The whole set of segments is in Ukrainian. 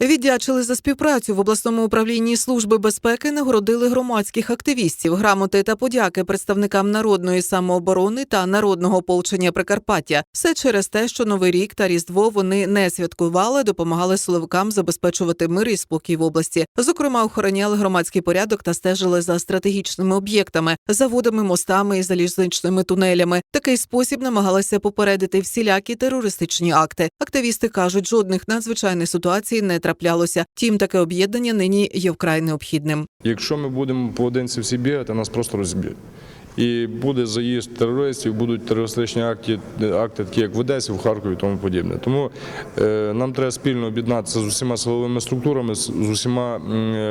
Віддячили за співпрацю в обласному управлінні служби безпеки. Нагородили громадських активістів, грамоти та подяки представникам народної самооборони та народного ополчення Прикарпаття. Все через те, що новий рік та різдво вони не святкували, допомагали силовикам забезпечувати мир і спокій в області. Зокрема, охороняли громадський порядок та стежили за стратегічними об'єктами, заводами, мостами і залізничними тунелями. Такий спосіб намагалися попередити всілякі терористичні акти. Активісти кажуть, жодних надзвичайних ситуацій не траплялося. Тім таке об'єднання нині є вкрай необхідним. Якщо ми будемо поодинці всі бігати, нас просто розб'ють. І буде заїзд терористів, будуть терористичні акти, акти такі як в Одесі, в Харкові і тому подібне. Тому е, нам треба спільно об'єднатися з усіма силовими структурами, з, усіма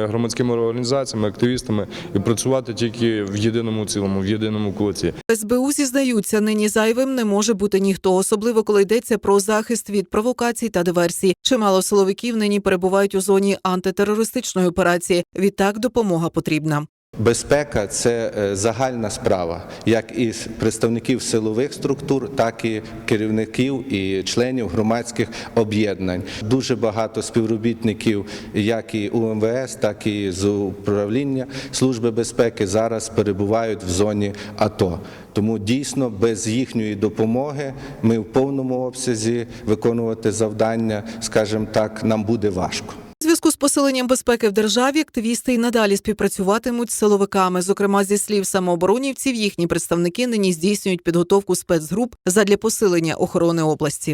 громадськими організаціями, активістами і працювати тільки в єдиному цілому, в єдиному кулаці. СБУ зізнаються, нині зайвим не може бути ніхто, особливо коли йдеться про захист від провокацій та диверсій. Чимало силовиків нині перебувають у зоні антитерористичної операції. Відтак допомога потрібна. Безпека це е, загальна справа, як і представників силових структур, так і керівників і членів громадських об'єднань. Дуже багато співробітників, як і УМВС, так і з управління Служби безпеки зараз перебувають в зоні АТО. Тому дійсно без їхньої допомоги ми в повному обсязі виконувати завдання, скажімо так, нам буде важко. Зв'язку з посиленням безпеки в державі активісти й надалі співпрацюватимуть з силовиками. Зокрема, зі слів самооборонівців, їхні представники нині здійснюють підготовку спецгруп задля посилення охорони області.